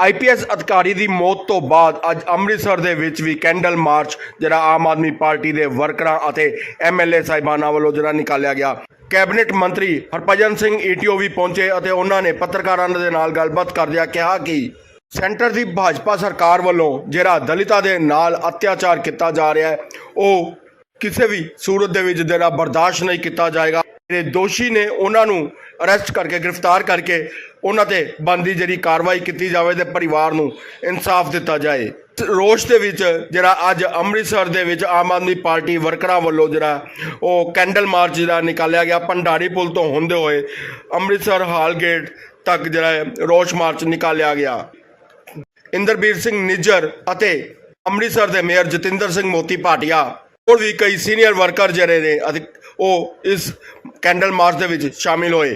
IPS ਅਧਿਕਾਰੀ ਦੀ ਮੌਤ ਤੋਂ ਬਾਅਦ ਅੱਜ ਅੰਮ੍ਰਿਤਸਰ ਦੇ ਵਿੱਚ ਵੀ ਕੈਂਡਲ ਮਾਰਚ, ਜਿਹੜਾ ਆਮ ਆਦਮੀ ਪਾਰਟੀ ਦੇ ਵਰਕਰਾਂ ਅਤੇ ਐਮਐਲਏ ਸਾਹਿਬਾਨਾਂ ਵੱਲੋਂ ਜਿਹੜਾ ਨਿਕਾਲਿਆ ਗਿਆ। ਕੈਬਨਿਟ ਮੰਤਰੀ ਹਰਭਜਨ ਸਿੰਘ ਈਟੀਓ ਵੀ ਪਹੁੰਚੇ ਅਤੇ ਉਹਨਾਂ ਨੇ ਪੱਤਰਕਾਰਾਂ ਦੇ ਨਾਲ ਗੱਲਬਾਤ ਕਰਦਿਆਂ ਕਿਹਾ ਕਿ ਸੈਂਟਰ ਦੀ ਭਾਜਪਾ ਸਰਕਾਰ ਵੱਲੋਂ ਜਿਹੜਾ ਦਲਿਤਾਂ ਦੇ ਨਾਲ ਅਤਿਆਚਾਰ ਕੀਤਾ ਜਾ ਰਿਹਾ ਹੈ, ਉਹ ਕਿਸੇ ਵੀ ਸੂਰਤ ਦੇ ਵਿੱਚ ਜਿਹੜਾ ਬਰਦਾਸ਼ਤ ਨਹੀਂ ਕੀਤਾ ਜਾਏਗਾ। ਜਿਹੜੇ ਦੋਸ਼ੀ ਨੇ ਉਹਨਾਂ ਨੂੰ ਅਰੈਸਟ ਕਰਕੇ, ਗ੍ਰਿਫਤਾਰ ਕਰਕੇ ਉਹਨਾਂ ਤੇ ਬੰਦੀ ਜਿਹੜੀ ਕਾਰਵਾਈ ਕੀਤੀ ਜਾਵੇ ਤੇ ਪਰਿਵਾਰ ਨੂੰ ਇਨਸਾਫ ਦਿੱਤਾ ਜਾਏ। ਰੋਸ਼ ਦੇ ਵਿੱਚ ਜਿਹੜਾ ਅੱਜ ਅੰਮ੍ਰਿਤਸਰ ਦੇ ਵਿੱਚ ਆਮ ਆਦਮੀ ਪਾਰਟੀ ਵਰਕਰਾਂ ਵੱਲੋਂ ਜਿਹੜਾ ਉਹ ਕੈਂਡਲ ਮਾਰਚ ਜਿਹੜਾ ਨਿਕਾਲਿਆ ਗਿਆ, ਭੰਡਾਰੀ ਪੁਲ ਤੋਂ ਹੁੰਦੇ ਹੋਏ ਅੰਮ੍ਰਿਤਸਰ ਹਾਲ ਗੇਟ ਤੱਕ ਜਿਹੜਾ ਹੈ ਰੋਸ਼ ਮਾਰਚ ਨਿਕਾਲਿਆ ਗਿਆ। ਇੰਦਰਬੀਰ ਸਿੰਘ ਨਿੱਜਰ ਅਤੇ ਅੰਮ੍ਰਿਤਸਰ ਦੇ ਮੇਅਰ ਜਤਿੰਦਰ ਸਿੰਘ ਮੋਤੀ ਭਾਟੀਆ ਹੋਰ ਵੀ ਕਈ ਸੀਨੀਅਰ ਵਰਕਰ ਜਿਹੜੇ ਨੇ ਅਤੇ ਉਹ ਇਸ ਕੈਂਡਲ ਮਾਰਚ ਦੇ ਵਿੱਚ ਸ਼ਾਮਿਲ ਹੋਏ।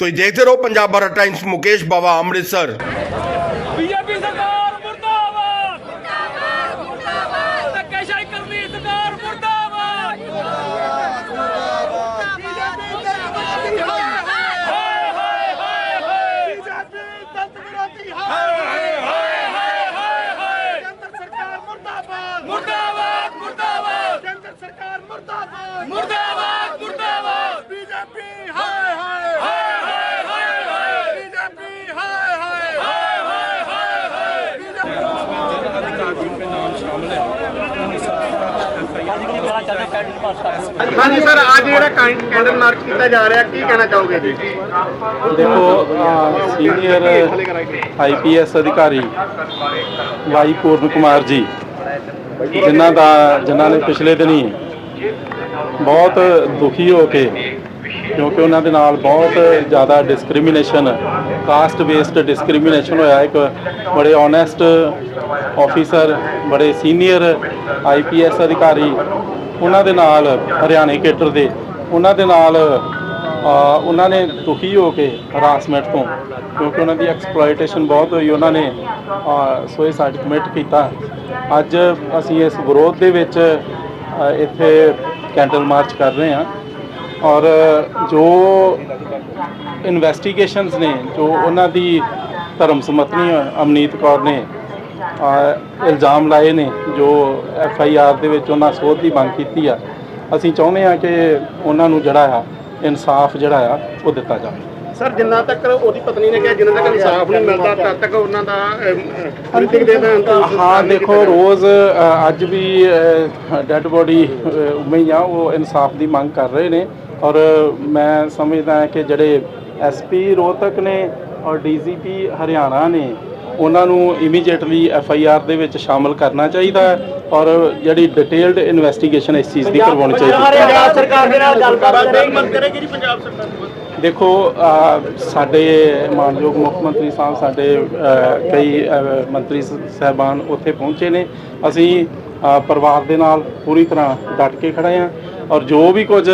ਤੁਸੀਂ ਦੇਖਦੇ ਰਹੋ ਪੰਜਾਬ ਭਾਰਤ ਟਾਈਮਸ ਮੁਕੇਸ਼ ਬਾਵਾ, ਅੰਮ੍ਰਿਤਸਰ ਬੀਜੇਪੀ ਸਰਕਾਰ ਮੁਰਦਾਬਾਦ ਮੁਰਦਾਬਾਦ ਮੁਰਦਾਬਾਦ ਧੱਕੇਸ਼ਾਹੀ ਕਰਦੀ ਸਰਕਾਰ ਮੁਰਦਾਬਾਦ ਹਾਏ ਹਾਏ ਹਾਏ ਹਾਏ ਬੀਜੇਪੀ ਦਲਤ ਵਿਰੋਧੀ ਹੈ ਹਾਏ ਹਾਏ ਹਾਏ ਹਾਏ ਕੇਂਦਰ ਸਰਕਾਰ ਮੁਰਦਾਬਾਦ ਮੁਰਦਾਬਾਦ ਮੁਰਦਾਬਾਦ ਕੇਂਦਰ ਸਰਕਾਰ ਮੁਰਦਾਬਾਦ ਮੁਰਦਾਬਾਦ ਮੁਰਦਾਬਾਦ ਬੀਜੇਪੀ ਹਾਏ ਹਾਏ ਹਾਏ ਹਾਏ ਹਾਏ ਹਾਏ ਬੀਜੇਪੀ ਹਾਏ ਹਾਏ ਹਾਏ ਹਾਏ ਹਾਏ ਹਾਏ ਹਾਂਜੀ, ਸਰ ਅੱਜ ਜਿਹੜਾ ਕੈਂਡਲ ਮਾਰਚ ਕੀਤਾ ਜਾ ਰਿਹਾ, ਕੀ ਕਹਿਣਾ ਚਾਹੋਗੇ ਜੀ? ਦੇਖੋ ਸੀਨੀਅਰ ਆਈਪੀਐਸ ਅਧਿਕਾਰੀ ਵਾਈ ਪੂਰਨ ਕੁਮਾਰ ਜੀ, ਜਿਨ੍ਹਾਂ ਦਾ ਜਿਨ੍ਹਾਂ ਨੇ ਪਿਛਲੇ ਦਿਨੀ ਬਹੁਤ ਦੁਖੀ ਹੋ ਕੇ, ਕਿਉਂਕਿ ਉਹਨਾਂ ਦੇ ਨਾਲ ਬਹੁਤ ਜ਼ਿਆਦਾ ਡਿਸਕ੍ਰਿਮੀਨੇਸ਼ਨ ਕਾਸਟ ਬੇਸਡ ਡਿਸਕ੍ਰਿਮੀਨੇਸ਼ਨ ਹੋਇਆ। ਇੱਕ ਬੜੇ ਓਨੈਸਟ ਆਫੀਸਰ ਬੜੇ ਸੀਨੀਅਰ ਆਈਪੀਐਸ ਅਧਿਕਾਰੀ ਉਹਨਾਂ ਦੇ ਨਾਲ ਹਰਿਆਣੇ ਕੇਟਰ ਦੇ, ਉਹਨਾਂ ਦੇ ਨਾਲ ਉਹਨਾਂ ਨੇ ਦੁਖੀ ਹੋ ਕੇ ਹਰਾਸਮੈਂਟ ਤੋਂ, ਕਿਉਂਕਿ ਉਹਨਾਂ ਦੀ ਐਕਸਪਲੋਇਟੇਸ਼ਨ ਬਹੁਤ ਹੋਈ, ਉਹਨਾਂ ਨੇ ਸੁਸਾਈਡ ਕਮਿਟ ਕੀਤਾ। ਅੱਜ ਅਸੀਂ ਇਸ ਵਿਰੋਧ ਦੇ ਵਿੱਚ ਇੱਥੇ ਕੈਂਡਲ ਮਾਰਚ ਕਰ ਰਹੇ ਹਾਂ। ਔਰ, ਜੋ ਇਨਵੈਸਟੀਗੇਸ਼ਨਸ ਨੇ, ਜੋ ਉਹਨਾਂ ਦੀ ਧਰਮ ਸਮਤਨੀ ਅਮਨੀਤ ਕੌਰ ਨੇ ਇਲਜ਼ਾਮ ਲਾਏ ਨੇ ਜੋ ਐਫ ਆਈ ਆਰ ਦੇ ਵਿੱਚ ਉਹਨਾਂ ਸੋਧ ਦੀ ਮੰਗ ਕੀਤੀ ਆ। ਅਸੀਂ ਚਾਹੁੰਦੇ ਆ ਕਿ ਉਹਨਾਂ ਨੂੰ ਜਿਹੜਾ ਆ ਇਨਸਾਫ ਜਿਹੜਾ ਆ ਉਹ ਦਿੱਤਾ ਜਾਵੇ। ਸਰ ਜਿੰਨਾ ਤੱਕ ਉਹਦੀ ਪਤਨੀ ਨੇ ਕਿਹਾ ਜਿੰਨਾ ਤੱਕ ਇਨਸਾਫ ਨਹੀਂ ਮਿਲਦਾ ਤਦ ਤੱਕ ਉਹਨਾਂ ਦਾ ਰਿਤਿਕ ਦੇ ਦਾ ਹਾਂ ਦੇਖੋ ਰੋਜ਼ ਅੱਜ ਵੀ ਡੈੱਡ ਬੋਡੀ ਹੀ ਆ ਉਹ ਇਨਸਾਫ ਦੀ ਮੰਗ ਕਰ ਰਹੇ ਨੇ। ਔਰ ਮੈਂ ਸਮਝਦਾ ਕਿ ਜਿਹੜੇ ਐਸਪੀ ਰੋਹਤਕ ਨੇ ਔਰ ਡੀਜੀਪੀ ਹਰਿਆਣਾ ਨੇ ਉਹਨਾਂ ਨੂੰ ਇਮੀਡੀਏਟਲੀ ਐਫ ਆਈ ਆਰ ਦੇ ਵਿੱਚ ਸ਼ਾਮਲ ਕਰਨਾ ਚਾਹੀਦਾ ਹੈ ਔਰ ਜਿਹੜੀ ਡਿਟੇਲਡ ਇਨਵੈਸਟੀਗੇਸ਼ਨ ਇਸ ਚੀਜ਼ ਦੀ ਕਰਵਾਉਣੀ ਚਾਹੀਦੀ ਹੈ। ਪੰਜਾਬ ਸਰਕਾਰ ਦੇ ਨਾਲ ਗੱਲਬਾਤ ਮੰਗ ਕਰੇਗੀ ਜੀ ਪੰਜਾਬ ਸਰਕਾਰ ਦੇਖੋ ਸਾਡੇ ਮਾਨਯੋਗ ਮੁੱਖ ਮੰਤਰੀ ਸਾਹਿਬ ਸਾਡੇ ਕਈ ਮੰਤਰੀ ਸ- ਸਾਹਿਬਾਨ ਉੱਥੇ ਪਹੁੰਚੇ ਨੇ। ਅਸੀਂ ਪਰਿਵਾਰ ਦੇ ਨਾਲ ਪੂਰੀ ਤਰ੍ਹਾਂ ਡਟ ਕੇ ਖੜੇ ਹਾਂ ਔਰ ਜੋ ਵੀ ਕੁਝ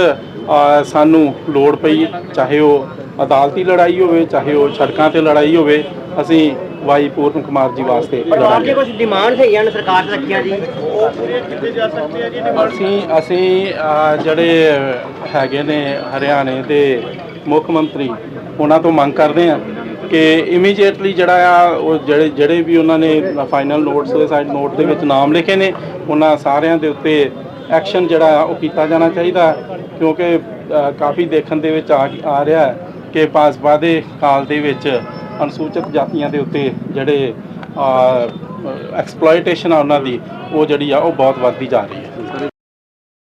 ਸਾਨੂੰ ਲੋੜ ਪਈ ਚਾਹੇ ਉਹ ਅਦਾਲਤੀ ਲੜਾਈ ਹੋਵੇ ਚਾਹੇ ਉਹ ਸੜਕਾਂ ਤੇ ਲੜਾਈ ਹੋਵੇ ਅਸੀਂ ਵਾਈ ਪੂਰਨ ਕੁਮਾਰ ਜੀ ਵਾਸਤੇ ਲੜਾਂਗੇ ਕੁਝ ਡਿਮਾਂਡ ਹੈਗੀਆਂ ਨੇ ਸਰਕਾਰ ਨੇ ਰੱਖੀਆਂ ਜੀ? ਅਸੀਂ ਅਸੀਂ ਅਹ, ਜਿਹੜੇ ਹੈਗੇ ਨੇ ਹਰਿਆਣੇ ਦੇ ਮੁੱਖ ਮੰਤਰੀ ਉਹਨਾਂ ਤੋਂ ਮੰਗ ਕਰਦੇ ਹਾਂ ਕਿ ਇਮੀਡੀਏਟਲੀ ਜਿਹੜਾ ਆ ਉਹ ਜਿਹੜੇ ਜਿਹੜੇ ਵੀ ਉਹਨਾਂ ਨੇ ਫਾਈਨਲ ਨੋਟ ਸੁਸਾਈਡ ਨੋਟ ਦੇ ਵਿੱਚ ਨਾਮ ਲਿਖੇ ਨੇ ਉਹਨਾਂ ਸਾਰਿਆਂ ਦੇ ਉੱਤੇ ਐਕਸ਼ਨ ਜਿਹੜਾ ਆ ਉਹ ਕੀਤਾ ਜਾਣਾ ਚਾਹੀਦਾ। ਕਿਉਂਕਿ ਕਾਫੀ ਦੇਖਣ ਦੇ ਵਿੱਚ ਆ ਆ ਰਿਹਾ ਹੈ ਕਿ ਭਾਜਪਾ ਦੇ ਕਾਲ ਦੇ ਵਿੱਚ ਅਨੁਸੂਚਿਤ ਜਾਤੀਆਂ ਦੇ ਉੱਤੇ ਜਿਹੜੇ ਐਕਸਪਲੋਇਟੇਸ਼ਨ ਆ ਉਹਨਾਂ ਦੀ, ਉਹ ਜਿਹੜੀ ਆ, ਉਹ ਬਹੁਤ ਵੱਧਦੀ ਜਾ ਰਹੀ ਹੈ।